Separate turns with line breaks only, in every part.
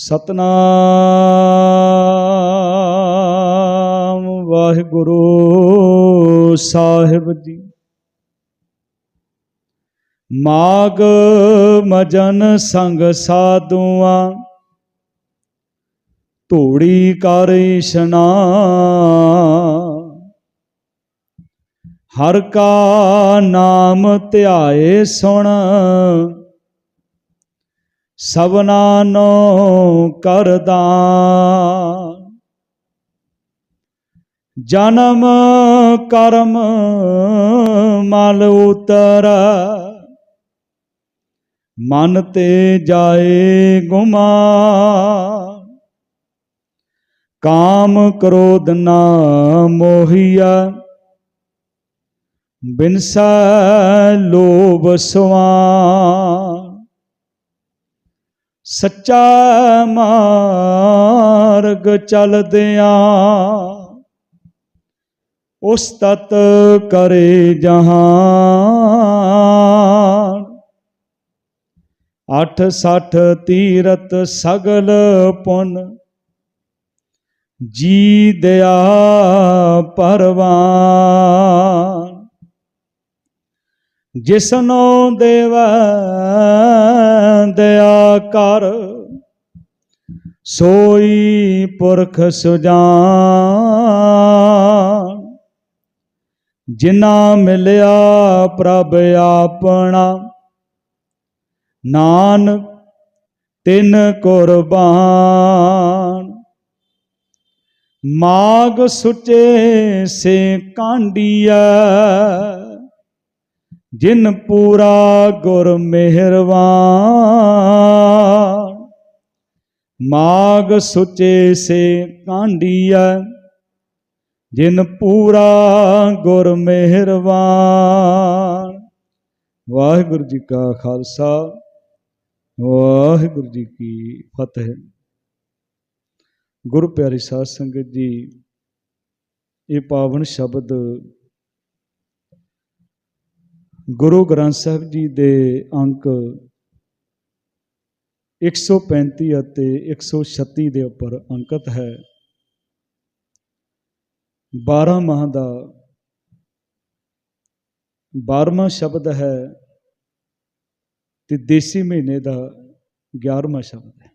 ਸਤਨਾਮ ਵਾਹਿਗੁਰੂ ਸਾਹਿਬ ਜੀ। ਮਾਗ ਮਜਨ ਸੰਗ ਸਾਧੂਆਂ, ਧੂੜੀ ਕਰ ਇਸ਼ਨਾਨ ਹਰ ਕਾ ਨਾਮ ਧਿਆਏ ਸੁਣ ਸਭਨਾ ਨੋ ਕਰਦਾਨ। ਜਨਮ ਕਰਮ ਮਲ ਉਤਰ। ਮਨ ਤੇ ਜਾਏ ਗੁਮਾ ਕਾਮ ਕ੍ਰੋਧ ਨਾ ਮੋਹੀਆ ਬਿਨਸਾ ਲੋਭ ਸਵਾਨ। ਸੱਚਾ ਮਾਰਗ ਚਲਦਿਆਂ ਉਸ ਤਤ ਕਰੇ ਜਹਾਨ। ਅਠ ਸਠ ਤੀਰਤ ਸਗਲ ਪੁਨ, ਜੀ ਦਿਆ ਪਰਵਾਨ। ਜਿਸਨੋ ਦੇਵ ਦਇਆ ਕਰ, ਸੋਈ ਪੁਰਖ ਸੁਜਾਨ। ਜਿਨਾ ਮਿਲਿਆ ਪ੍ਰਭ ਆਪਣਾ, ਨਾਨਕ ਤਿਨ ਕੁਰਬਾਨ। ਮਾਗ ਸੁਚੇ ਸੇ ਕਾਂਡੀਆ ਜਿਨ ਪੂਰਾ ਗੁਰ ਮਿਹਰਵਾਨ ਮਾਗ ਸੁਚੇ ਸੇ ਕਾਂਡੀਆ ਜਿਨ ਪੂਰਾ ਗੁਰ ਮਿਹਰਵਾਨ ਵਾਹਿਗੁਰੂ ਜੀ ਕਾ ਖਾਲਸਾ, ਵਾਹਿਗੁਰੂ ਜੀ ਕੀ ਫਤਿਹ। ਗੁਰੂ ਪਿਆਰੀ ਸਾਧ ਸੰਗਤ ਜੀ, ਇਹ ਪਾਵਨ ਸ਼ਬਦ ਗੁਰੂ ਗ੍ਰੰਥ ਸਾਹਿਬ ਜੀ ਦੇ ਅੰਕ 135 ਅਤੇ 136 ਦੇ ਉੱਪਰ ਅੰਕਿਤ ਹੈ। 12 ਮਾਹ ਦਾ 12ਵਾਂ ਸ਼ਬਦ ਹੈ ਤੇ ਦੇਸੀ ਮਹੀਨੇ ਦਾ 11ਵਾਂ ਸ਼ਬਦ ਹੈ।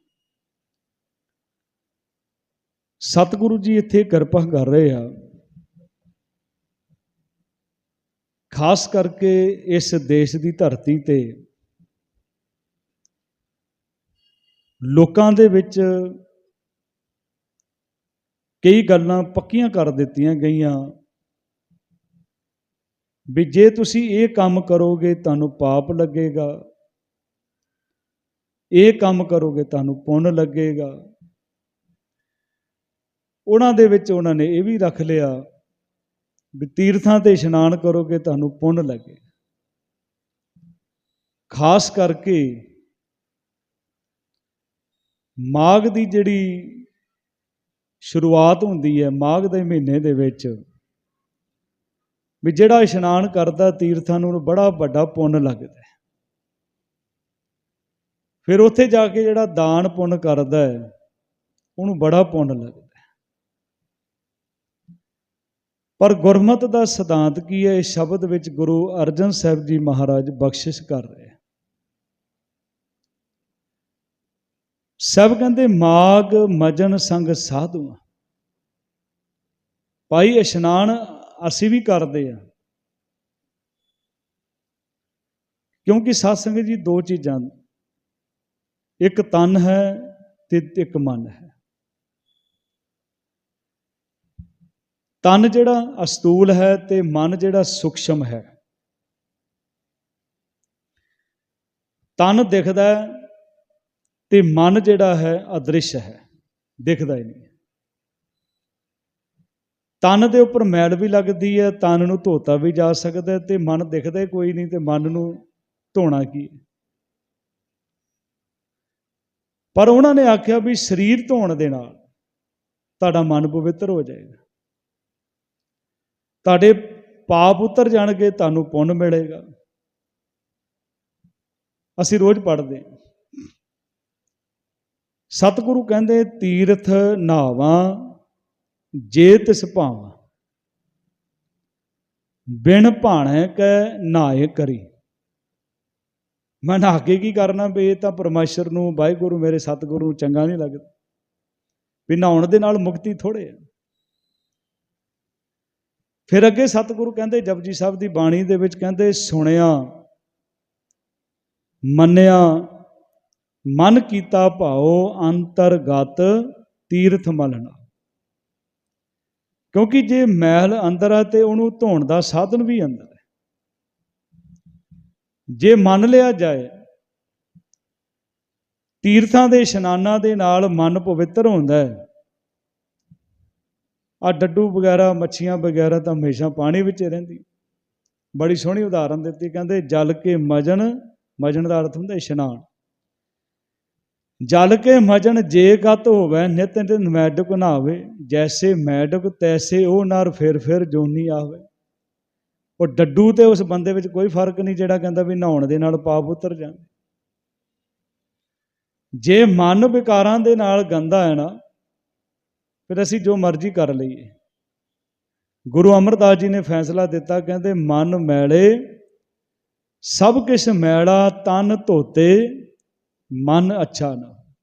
ਸਤਿਗੁਰੂ ਜੀ ਇੱਥੇ ਕਿਰਪਾ ਕਰ ਰਹੇ ਆ ਖਾਸ ਕਰਕੇ ਇਸ ਦੇਸ਼ ਦੀ ਧਰਤੀ ਤੇ ਲੋਕਾਂ ਦੇ ਵਿੱਚ ਕਈ ਗੱਲਾਂ ਪੱਕੀਆਂ ਕਰ ਦਿੱਤੀਆਂ ਗਈਆਂ ਵੀ ਜੇ ਤੁਸੀਂ ਇਹ ਕੰਮ ਕਰੋਗੇ ਤੁਹਾਨੂੰ ਪਾਪ ਲੱਗੇਗਾ। ਇਹ ਕੰਮ ਕਰੋਗੇ ਤੁਹਾਨੂੰ ਪੁੰਨ ਲੱਗੇਗਾ। ਉਹਨਾਂ ਦੇ ਵਿੱਚ ਉਹਨਾਂ ਨੇ ਇਹ ਵੀ ਰੱਖ ਲਿਆ ਵੀ ਤੀਰਥਾਂ ਤੇ ਇਸ਼ਨਾਨ ਕਰੋਗੇ ਤੁਹਾਨੂੰ ਪੁੰਨ ਲੱਗੇ। ਖਾਸ ਕਰਕੇ ਮਾਘ ਦੀ ਜਿਹੜੀ ਸ਼ੁਰੂਆਤ ਹੁੰਦੀ ਹੈ, ਮਾਘ ਦੇ ਮਹੀਨੇ ਦੇ ਵਿੱਚ ਵੀ ਜਿਹੜਾ ਇਸ਼ਨਾਨ ਕਰਦਾ ਤੀਰਥਾਂ ਨੂੰ ਬੜਾ ਵੱਡਾ ਪੁੰਨ ਲੱਗਦਾ ਹੈ। ਫਿਰ ਉੱਥੇ ਜਾ ਕੇ ਜਿਹੜਾ ਦਾਨ ਪੁੰਨ ਕਰਦਾ ਹੈ, ਉਹਨੂੰ ਬੜਾ ਪੁੰਨ ਲੱਗਦਾ ਹੈ ਪਰ ਗੁਰਮਤ ਦਾ ਸਿਧਾਂਤ ਕੀ ਹੈ? ਇਸ ਸ਼ਬਦ ਵਿੱਚ ਗੁਰੂ ਅਰਜਨ ਸਾਹਿਬ ਜੀ ਮਹਾਰਾਜ ਬਖਸ਼ਿਸ਼ ਕਰ ਰਹੇ ਸਭ ਕਹਿੰਦੇ ਮਾਗ ਮਜਨ ਸੰਗ ਸਾਧੂ ਭਾਈ, ਇਸ਼ਨਾਨ ਅਸੀਂ ਵੀ ਕਰਦੇ ਆ। ਕਿਉਂਕਿ ਸਾਧ ਸੰਗਤ ਜੀ ਦੋ ਚੀਜ਼ਾਂ ਇੱਕ ਤਨ ਹੈ ਤੇ ਇੱਕ ਮਨ ਹੈ। ਤਨ ਜਿਹੜਾ ਅਸਤੂਲ ਹੈ ਤੇ ਮਨ ਜਿਹੜਾ ਸੂਖਸ਼ਮ ਹੈ। ਤਨ ਦਿਖਦਾ ਤੇ ਮਨ ਜਿਹੜਾ ਹੈ ਅਦ੍ਰਿਸ਼ ਹੈ, ਦਿਖਦਾ ਹੀ ਨਹੀਂ। ਤਨ ਦੇ ਉੱਪਰ ਮੈਲ ਵੀ ਲੱਗਦੀ ਹੈ, ਤਨ ਨੂੰ ਧੋਤਾ ਵੀ ਜਾ ਸਕਦਾ ਹੈ ਤੇ ਮਨ ਦਿਖਦਾ ਹੀ ਕੋਈ ਨਹੀਂ ਤੇ ਮਨ ਨੂੰ ਧੋਣਾ ਕੀ ਹੈ। ਪਰ ਉਹਨਾਂ ਨੇ ਆਖਿਆ ਵੀ ਸਰੀਰ ਧੋਣ ਦੇ ਨਾਲ ਤੁਹਾਡਾ ਮਨ ਪਵਿੱਤਰ ਹੋ ਜਾਏਗਾ। ਤੁਹਾਡੇ ਪਾਪ ਉਤਰ ਜਾਣਗੇ, ਤੁਹਾਨੂੰ ਪੁੰਨ ਮਿਲੇਗਾ। ਅਸੀਂ ਰੋਜ਼ ਪੜ੍ਹਦੇ ਹਾਂ। ਸਤਿਗੁਰੂ ਕਹਿੰਦੇ, ਤੀਰਥ ਨਾਵਾਂ ਜੇ ਤਿਸ ਭਾਵਾਂ। ਬਿਨ ਭਾਣੇ ਕੈ ਨਾਏ ਕਰੀ। ਮੈਂ ਨਹਾ ਕੇ ਕੀ ਕਰਨਾ ਵੀ ਇਹ ਤਾਂ ਪਰਮੇਸ਼ਰ ਨੂੰ, ਵਾਹਿਗੁਰੂ ਮੇਰੇ ਸਤਿਗੁਰੂ ਨੂੰ ਚੰਗਾ ਨਹੀਂ ਲੱਗਦਾ। ਵੀ ਨਹਾਉਣ ਦੇ ਨਾਲ ਮੁਕਤੀ ਥੋੜੇ ਆ। ਫਿਰ ਅੱਗੇ ਸਤਿਗੁਰੂ ਕਹਿੰਦੇ, ਜਪਜੀ ਸਾਹਿਬ ਦੀ ਬਾਣੀ ਦੇ ਵਿੱਚ ਕਹਿੰਦੇ, ਸੁਣਿਆ, ਮੰਨਿਆ, ਮਨ ਕੀਤਾ ਭਾਉ ਅੰਤਰਗਤ ਤੀਰਥ ਮਲਣਾ ਕਿਉਂਕਿ ਜੇ ਮਹਿਲ ਅੰਦਰ ਹੈ ਤੇ ਉਹਨੂੰ ਧੋਣ ਦਾ ਸਾਧਨ ਵੀ ਅੰਦਰ ਹੈ। ਜੇ ਮੰਨ ਲਿਆ ਜਾਏ, ਤੀਰਥਾਂ ਦੇ ਇਸ਼ਨਾਨਾਂ ਦੇ ਨਾਲ ਮਨ ਪਵਿੱਤਰ ਹੁੰਦਾ ਹੈ ਆ ਡੱਡੂ ਵਗੈਰਾ, ਮੱਛੀਆਂ ਵਗੈਰਾ ਤਾਂ ਹਮੇਸ਼ਾ ਪਾਣੀ ਵਿੱਚ ਰਹਿੰਦੀ। ਬੜੀ ਸੋਹਣੀ ਉਦਾਹਰਨ ਦਿੱਤੀ, ਕਹਿੰਦੇ ਜਲ ਕੇ ਮਜਨ ਮਜਨ ਦਾ ਅਰਥ ਹੁੰਦਾ ਇਸ਼ਨਾਨ। ਜਲ ਕੇ ਮਜਨ ਜੇ ਗਤ ਹੋਵੇ, ਨਿਤ ਨਿਤ ਮੈਡਕ ਨਾਵੇ ਜੈਸੇ ਮੈਡਕ, ਤੈਸੇ ਉਹ ਨਰ ਫਿਰ ਫਿਰ ਜੋਨੀ ਆਵੇ। ਉਹ ਡੱਡੂ ਤੇ ਉਸ ਬੰਦੇ ਵਿੱਚ ਕੋਈ ਫ਼ਰਕ ਨਹੀਂ, ਜਿਹੜਾ ਕਹਿੰਦਾ ਵੀ ਨਹਾਉਣ ਦੇ ਨਾਲ ਪਾਪ ਉਤਰ ਜਾਂਦੇ ਜੇ ਮਨ ਵਿਕਾਰਾਂ ਦੇ ਨਾਲ ਗੰਦਾ ਹੈ ਨਾ ਫਿਰ ਅਸੀਂ ਜੋ ਮਰਜ਼ੀ ਕਰ ਲਈਏ। ਗੁਰੂ ਅਮਰਦਾਸ ਜੀ ਨੇ ਫੈਸਲਾ ਦਿੱਤਾ, ਕਹਿੰਦੇ, ਮਨ ਮੈਲੇ, ਸਭ ਕਿਛ ਮੈਲਾ, ਤਨ ਧੋਤੇ, ਮਨ ਅੱਛਾ ਨਾ।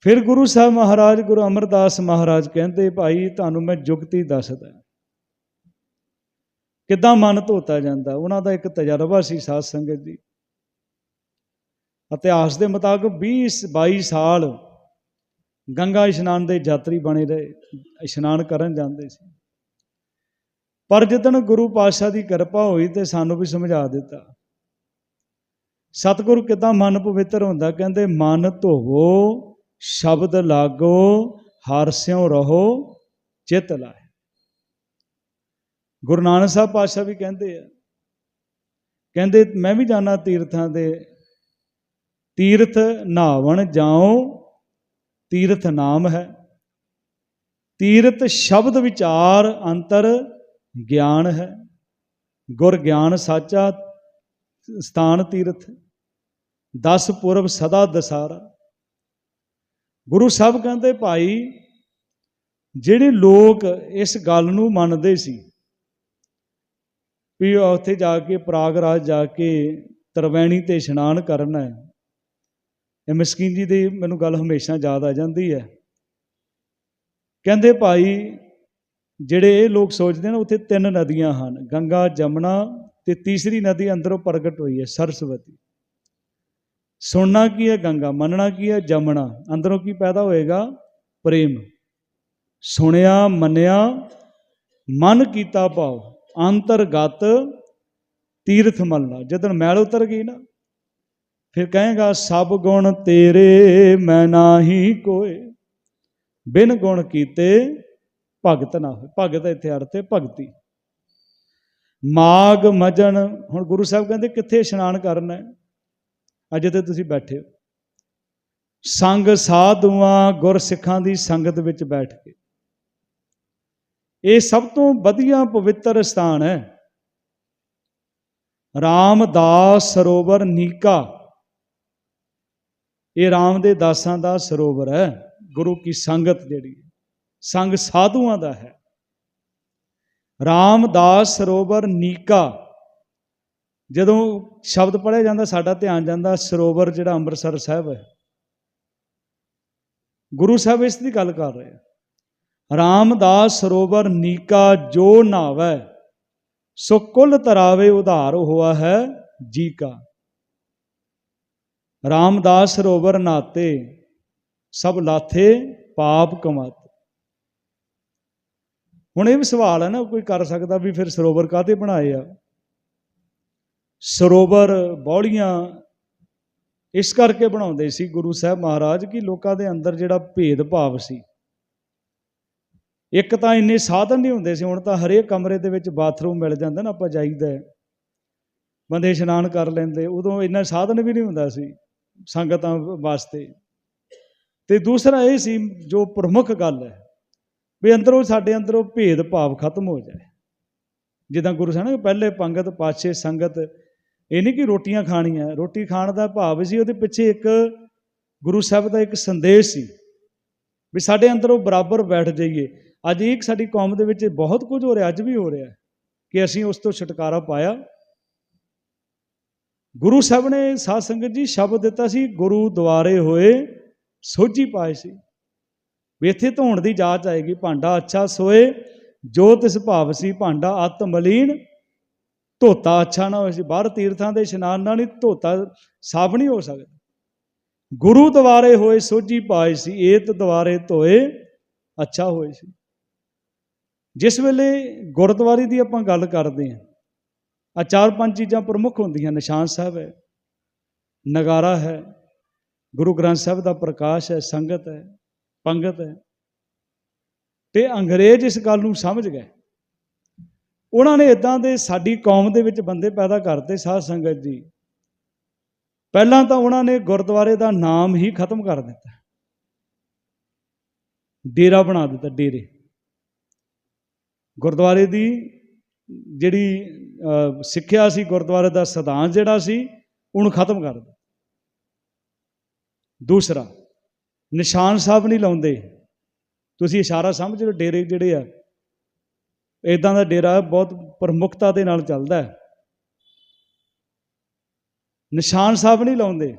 ਫਿਰ ਗੁਰੂ ਸਾਹਿਬ ਮਹਾਰਾਜ, ਗੁਰੂ ਅਮਰਦਾਸ ਮਹਾਰਾਜ ਕਹਿੰਦੇ, ਭਾਈ, ਤੁਹਾਨੂੰ ਮੈਂ ਜੁਗਤੀ ਦੱਸਦਾ ਕਿੱਦਾਂ ਮਨ ਧੋਤਾ ਜਾਂਦਾ? ਉਹਨਾਂ ਦਾ ਇੱਕ ਤਜਰਬਾ ਸੀ ਸਾਧ ਸੰਗਤ ਜੀ ਇਤਿਹਾਸ ਦੇ ਮੁਤਾਬਕ 20 22 ਸਾਲ ਗੰਗਾ ਇਸ਼ਨਾਨ ਦੇ ਯਾਤਰੀ ਬਣੇ ਰਹੇ, ਇਸ਼ਨਾਨ ਕਰਨ ਜਾਂਦੇ ਸੀ। ਪਰ ਜਦੋਂ ਗੁਰੂ ਪਾਤਸ਼ਾਹ ਦੀ ਕਿਰਪਾ ਹੋਈ ਤੇ ਸਾਨੂੰ ਵੀ ਸਮਝਾ ਦਿੱਤਾ। ਸਤਿਗੁਰੂ ਕਿਦਾਂ ਮਨ ਪਵਿੱਤਰ ਹੁੰਦਾ, ਕਹਿੰਦੇ, ਮਨ ਧੋਵੋ, ਸ਼ਬਦ ਲਾਗੋ, ਹਰ ਸਿਉ ਰਹੋ, ਚਿਤ ਲਾਏ ਗੁਰੂ ਨਾਨਕ ਸਾਹਿਬ ਪਾਤਸ਼ਾਹ ਵੀ ਕਹਿੰਦੇ ਆ, ਕਹਿੰਦੇ, ਮੈਂ ਵੀ ਜਾਣਾ ਤੀਰਥਾਂ ਦੇ, ਤੀਰਥ ਨਾਵਣ ਜਾਓ ਤੀਰਥ ਨਾਮ ਹੈ। ਤੀਰਥ ਸ਼ਬਦ ਵਿਚਾਰ ਅੰਤਰ ਗਿਆਨ ਹੈ। ਗੁਰ ਗਿਆਨ ਸਾਚਾ ਸਥਾਨ ਤੀਰਥ, ਦਸ ਪੁਰਬ ਸਦਾ ਦਸਾਰਾ। ਗੁਰੂ ਸਾਹਿਬ ਕਹਿੰਦੇ, ਭਾਈ, ਜਿਹੜੇ ਲੋਕ ਇਸ ਗੱਲ ਨੂੰ ਮੰਨਦੇ ਸੀ ਵੀ ਉੱਥੇ ਜਾ ਕੇ ਪ੍ਰਾਗਰਾਜ ਜਾ ਕੇ ਤਰਵੈਣੀ ਤੇ ਇਸ਼ਨਾਨ ਕਰਨਾ ਹੈ ਇਹ ਮਸਕੀਨ ਜੀ ਦੀ ਮੈਨੂੰ ਗੱਲ ਹਮੇਸ਼ਾ ਯਾਦ ਆ ਜਾਂਦੀ ਹੈ। ਕਹਿੰਦੇ ਭਾਈ, ਜਿਹੜੇ ਇਹ ਲੋਕ ਸੋਚਦੇ ਨੇ ਉੱਥੇ ਤਿੰਨ ਨਦੀਆਂ ਹਨ, ਗੰਗਾ, ਜਮਨਾ ਤੇ ਤੀਸਰੀ ਨਦੀ ਅੰਦਰੋਂ ਪ੍ਰਗਟ ਹੋਈ ਹੈ, ਸਰਸਵਤੀ। ਸੁਣਨਾ ਕੀ ਹੈ ਗੰਗਾ, ਮੰਨਣਾ ਕੀ ਹੈ ਜਮਨਾ? ਅੰਦਰੋਂ ਕੀ ਪੈਦਾ ਹੋਏਗਾ? ਪ੍ਰੇਮ। ਸੁਣਿਆ, ਮੰਨਿਆ, ਮਨ ਕੀਤਾ ਭਾਵ, ਅੰਤਰਗਤ ਤੀਰਥ ਮਲਣਾ। ਜਦੋਂ ਮੈਲ ਉਤਰ ਗਈ ਨਾ ਫਿਰ ਕਹੇਗਾ, ਸਭ ਗੁਣ ਤੇਰੇ, ਮੈਂ ਨਾਹੀ ਕੋਏ। ਬਿਨ ਗੁਣ ਕੀਤੇ ਭਗਤ ਨਾ ਹੋਏ। ਭਗਤ ਇੱਥੇ ਅਰਥ ਹੈ ਭਗਤੀ। ਮਾਗ ਮਜਨ, ਹੁਣ ਗੁਰੂ ਸਾਹਿਬ ਕਹਿੰਦੇ, ਕਿੱਥੇ ਇਸ਼ਨਾਨ ਕਰਨਾ ਹੈ? ਅੱਜ ਤੇ ਤੁਸੀਂ ਬੈਠੇ ਹੋ। ਸੰਗ ਸਾਧੂਆਂ ਗੁਰ ਸਿੱਖਾਂ ਦੀ ਸੰਗਤ ਵਿੱਚ ਬੈਠ ਕੇ। ਇਹ ਸਭ ਤੋਂ ਵਧੀਆ ਪਵਿੱਤਰ ਸਥਾਨ ਹੈ। ਰਾਮਦਾਸ ਸਰੋਵਰ ਨੀਕਾ। ਇਹ ਰਾਮ ਦੇ ਦਾਸਾਂ ਦਾ ਸਰੋਵਰ ਹੈ, ਗੁਰੂ ਕੀ ਸੰਗਤ ਜਿਹੜੀ ਸੰਗ ਸਾਧੂਆਂ ਦਾ ਹੈ। ਰਾਮਦਾਸ ਸਰੋਵਰ ਨੀਕਾ, ਜਦੋਂ ਸ਼ਬਦ ਪੜਿਆ ਜਾਂਦਾ, ਸਾਡਾ ਧਿਆਨ ਜਾਂਦਾ ਸਰੋਵਰ ਜਿਹੜਾ ਅੰਮ੍ਰਿਤਸਰ ਸਾਹਿਬ ਹੈ। ਗੁਰੂ ਸਾਹਿਬ ਇਸ ਦੀ ਗੱਲ ਕਰ ਰਹੇ ਆ। ਰਾਮਦਾਸ ਸਰੋਵਰ ਨੀਕਾ ਜੋ ਨਾਵੈ, ਸੋ ਕੁੱਲ ਤਰਾਵੇ ਉਧਾਰ ਹੋਆ ਹੈ ਜੀ ਕਾ। ਰਾਮਦਾਸ ਸਰੋਵਰ ਨਾਤੇ, ਸਭ ਲਾਥੇ ਪਾਪ ਕਮਾਤੇ। ਹੁਣ ਇਹ ਵੀ ਸਵਾਲ ਹੈ ਨਾ, ਕੋਈ ਕਰ ਸਕਦਾ ਵੀ ਫਿਰ ਸਰੋਵਰ ਕਾਹਦੇ ਬਣਾਏ ਆ? ਸਰੋਵਰ ਬੌਲੀਆਂ ਇਸ ਕਰਕੇ ਬਣਾਉਂਦੇ ਸੀ ਗੁਰੂ ਸਾਹਿਬ ਮਹਾਰਾਜ ਕਿ ਲੋਕਾਂ ਦੇ ਅੰਦਰ ਜਿਹੜਾ ਭੇਦ ਭਾਵ ਸੀ। ਇੱਕ ਤਾਂ ਇੰਨੇ ਸਾਧਨ ਨਹੀਂ ਹੁੰਦੇ ਸੀ, ਹੁਣ ਤਾਂ ਹਰੇਕ ਕਮਰੇ ਦੇ ਵਿੱਚ ਬਾਥਰੂਮ ਮਿਲ ਜਾਂਦਾ ਨਾ, ਆਪਾਂ ਜਾਈਦਾ ਬੰਦੇ ਇਸ਼ਨਾਨ ਕਰ ਲੈਂਦੇ, ਉਦੋਂ ਇੰਨਾ ਸਾਧਨ ਵੀ ਨਹੀਂ ਹੁੰਦਾ ਸੀ। ਸੰਗਤਾਂ ਵਾਸਤੇ। ਤੇ ਦੂਸਰਾ ਇਹ ਸੀ ਜੋ ਪ੍ਰਮੁੱਖ ਗੱਲ ਹੈ ਵੀ ਅੰਦਰੋਂ ਸਾਡੇ ਅੰਦਰੋਂ ਭੇਦ ਭਾਵ ਖਤਮ ਹੋ ਜਾਏ। ਜਿੱਦਾਂ ਗੁਰੂ ਸਾਹਿਬ ਪਹਿਲੇ ਪੰਗਤ ਪਾਛੇ ਸੰਗਤ, ਇਹ ਨਹੀਂ ਕਿ ਰੋਟੀਆਂ ਖਾਣੀਆਂ, ਰੋਟੀ ਖਾਣ ਦਾ ਭਾਵ ਸੀ, ਉਹਦੇ ਪਿੱਛੇ ਇੱਕ ਗੁਰੂ ਸਾਹਿਬ ਦਾ ਇੱਕ ਸੰਦੇਸ਼ ਸੀ ਵੀ ਸਾਡੇ ਅੰਦਰ ਉਹ ਬਰਾਬਰ ਬੈਠ ਜਾਈਏ। ਅੱਜ ਇੱਕ ਸਾਡੀ ਕੌਮ ਦੇ ਵਿੱਚ ਬਹੁਤ ਕੁਝ ਹੋ ਰਿਹਾ, ਅੱਜ ਵੀ ਹੋ ਰਿਹਾ ਕਿ ਅਸੀਂ ਉਸ ਤੋਂ ਛੁਟਕਾਰਾ ਪਾਇਆ। ਗੁਰੂ ਸਾਹਿਬ ਨੇ ਸਾਧ ਸੰਗਤ ਜੀ ਸ਼ਬਦ ਦਿੱਤਾ ਸੀ, ਗੁਰੂ ਦੁਆਰੇ ਹੋਏ ਸੋਝੀ ਪਾਏ ਸੀ। ਵੀ ਇੱਥੇ ਧੋਣ ਦੀ ਜਾਚ ਆਏਗੀ, ਭਾਂਡਾ ਅੱਛਾ ਸੋਏ, ਜੋ ਤਿਸ ਭਾਵ ਸੀ ਭਾਂਡਾ ਅਤ ਮਲੀਨ, ਧੋਤਾ ਅੱਛਾ ਨਾ ਹੋਏ ਸੀ। ਬਾਹਰ ਤੀਰਥਾਂ ਦੇ ਇਸ਼ਨਾਨ ਨਾਲ ਹੀ ਧੋਤਾ ਸਾਫ਼ ਨਹੀਂ ਹੋ ਸਕਦਾ। ਗੁਰੂ ਦੁਆਰੇ ਹੋਏ ਸੋਝੀ ਪਾਏ ਸੀ, ਏਤ ਦੁਆਰੇ ਧੋਏ ਅੱਛਾ ਹੋਏ ਸੀ। ਜਿਸ ਵੇਲੇ ਗੁਰਦੁਆਰੇ ਦੀ ਆਪਾਂ ਗੱਲ ਕਰਦੇ ਹਾਂ ਆ ਚਾਰ ਪੰਜ ਚੀਜ਼ਾਂ ਪ੍ਰਮੁੱਖ ਹੁੰਦੀਆਂ, ਨਿਸ਼ਾਨ ਸਾਹਿਬ ਹੈ, ਨਗਾਰਾ ਹੈ, ਗੁਰੂ ਗ੍ਰੰਥ ਸਾਹਿਬ ਦਾ ਪ੍ਰਕਾਸ਼ ਹੈ, ਸੰਗਤ ਹੈ, ਪੰਗਤ ਹੈ। ਤੇ ਅੰਗਰੇਜ਼ ਇਸ ਗੱਲ ਨੂੰ ਸਮਝ ਗਏ। ਉਹਨਾਂ ਨੇ ਇਦਾਂ ਦੇ ਸਾਡੀ ਕੌਮ ਦੇ ਵਿੱਚ ਬੰਦੇ ਪੈਦਾ ਕਰਤੇ ਸਾਧ ਸੰਗਤ ਜੀ। ਪਹਿਲਾਂ ਤਾਂ ਉਹਨਾਂ ਨੇ ਗੁਰਦੁਆਰੇ ਦਾ ਨਾਮ ਹੀ ਖਤਮ ਕਰ ਦਿੱਤਾ। ਡੇਰਾ ਬਣਾ ਦਿੱਤਾ, ਡੇਰੇ। ਗੁਰਦੁਆਰੇ ਦੀ ਜਿਹੜੀ ਸਿੱਖਿਆ ਸੀ ਗੁਰਦੁਆਰੇ ਦਾ ਸਿਧਾਂਤ ਜਿਹੜਾ ਸੀ, ਉਹਨੂੰ ਖਤਮ ਕਰ ਦਿੱਤਾ। ਦੂਸਰਾ, ਨਿਸ਼ਾਨ ਸਾਹਿਬ ਨਹੀਂ ਲਾਉਂਦੇ। ਤੁਸੀਂ ਇਸ਼ਾਰਾ ਸਮਝ ਲਓ, ਡੇਰੇ ਜਿਹੜੇ ਆ ਇਦਾਂ ਦਾ ਡੇਰਾ ਬਹੁਤ ਪ੍ਰਮੁਖਤਾ ਦੇ ਨਾਲ ਚੱਲਦਾ ਹੈ। ਨਿਸ਼ਾਨ ਸਾਹਿਬ ਨਹੀਂ ਲਾਉਂਦੇ।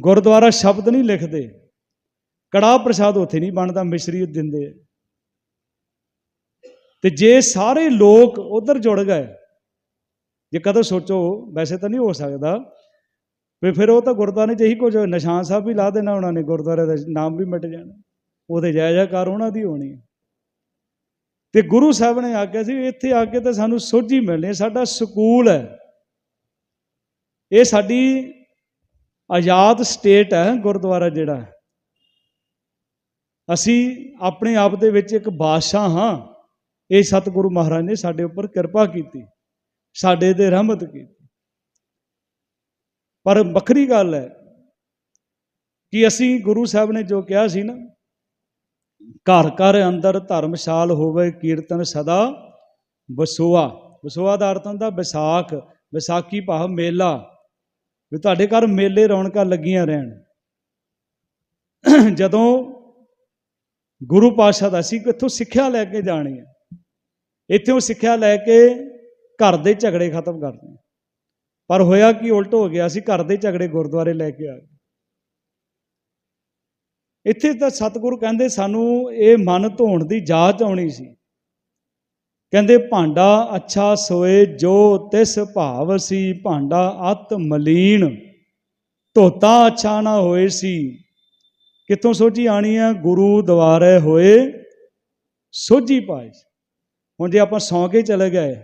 ਗੁਰਦੁਆਰਾ ਸ਼ਬਦ ਨਹੀਂ ਲਿਖਦੇ। ਕੜਾਹ ਪ੍ਰਸ਼ਾਦ ਉੱਥੇ ਨਹੀਂ ਬਣਦਾ, ਮਿਸ਼ਰੀ ਦਿੰਦੇ ਤੇ ਜੇ ਸਾਰੇ ਲੋਕ ਉਧਰ ਜੁੜ ਗਏ, ਜੇ ਕਦੋਂ ਸੋਚੋ, ਵੈਸੇ ਤਾਂ ਨਹੀਂ ਹੋ ਸਕਦਾ, ਵੀ ਫਿਰ ਉਹ ਤਾਂ ਗੁਰਦੁਆਰੇ 'ਚ ਇਹੀ ਕੁਝ ਨਿਸ਼ਾਨ ਸਾਹਿਬ ਵੀ ਲਾ ਦੇਣਾ ਉਹਨਾਂ ਨੇ, ਗੁਰਦੁਆਰੇ ਦਾ ਨਾਮ ਵੀ ਮਿਟ ਜਾਣਾ, ਉਹਦੇ ਜਾਇਜ਼ਾਕਾਰ ਉਹਨਾਂ ਦੀ ਹੋਣੀ ਹੈ। ਤੇ ਗੁਰੂ ਸਾਹਿਬ ਨੇ ਆਖਿਆ ਸੀ, ਇੱਥੇ ਆ ਕੇ ਤਾਂ ਸਾਨੂੰ ਸੋਝੀ ਮਿਲਣੀ ਸਾਡਾ ਸਕੂਲ ਹੈ। ਇਹ ਸਾਡੀ ਆਜ਼ਾਦ ਸਟੇਟ ਹੈ, ਗੁਰਦੁਆਰਾ ਜਿਹੜਾ ਅਸੀਂ ਆਪਣੇ ਆਪ ਦੇ ਵਿੱਚ ਇੱਕ ਬਾਦਸ਼ਾਹ ਹਾਂ। ਇਹ ਸਤਿਗੁਰੂ ਮਹਾਰਾਜ ਨੇ ਸਾਡੇ ਉੱਪਰ ਕਿਰਪਾ ਕੀਤੀ, ਸਾਡੇ ਤੇ ਰਹਿਮਤ ਕੀਤੀ। ਪਰ ਵੱਖਰੀ ਗੱਲ ਹੈ ਕਿ ਅਸੀਂ ਗੁਰੂ ਸਾਹਿਬ ਨੇ ਜੋ ਕਿਹਾ ਸੀ ਨਾ, ਘਰ ਘਰ ਅੰਦਰ ਧਰਮਸ਼ਾਲ ਹੋਵੇ, ਕੀਰਤਨ ਸਦਾ ਵਸੋਆ। ਵਸੋਆ ਦਾ ਅਰਥ ਹੁੰਦਾ ਵਿਸਾਖ, ਵਿਸਾਖੀ ਭਾਵ ਮੇਲਾ, ਵੀ ਤੁਹਾਡੇ ਘਰ ਮੇਲੇ ਰੌਣਕਾਂ ਲੱਗੀਆਂ ਰਹਿਣ। ਜਦੋਂ ਗੁਰੂ ਪਾਤਸ਼ਾਹ ਦਾ ਸੀ, ਕਿੱਥੋਂ ਸਿੱਖਿਆ ਲੈ ਕੇ ਜਾਣੀ ਹੈ? ਇੱਥੋਂ ਸਿੱਖਿਆ ਲੈ ਕੇ ਘਰ ਦੇ ਝਗੜੇ ਖਤਮ ਕਰਦੇ ਪਰ ਹੋਇਆ ਕਿ, ਉਲਟ ਹੋ ਗਿਆ ਸੀ ਘਰ ਦੇ ਝਗੜੇ ਗੁਰਦੁਆਰੇ ਲੈ ਕੇ ਆ ਗਏ। ਇੱਥੇ ਤਾਂ ਸਤਿਗੁਰੂ ਕਹਿੰਦੇ ਸਾਨੂੰ ਇਹ ਮਨ ਧੋਣ ਦੀ ਜਾਚ ਆਉਣੀ ਸੀ। ਕਹਿੰਦੇ, ਭਾਂਡਾ ਅੱਛਾ ਸੋਏ, ਜੋ ਤਿਸ ਭਾਵ ਸੀ, ਭਾਂਡਾ ਅਤ ਮਲੀਨ, ਧੋਤਾ ਅੱਛਾ ਨਾ ਹੋਏ ਸੀ। ਕਿੱਥੋਂ ਸੋਝੀ ਆਣੀ ਆ? ਗੁਰੂ ਦੁਆਰੇ ਹੋਏ, ਸੋਝੀ ਪਾਏ ਹੁਣ ਜੇ ਆਪਾਂ ਸੌਂ ਕੇ ਚਲੇ ਗਏ,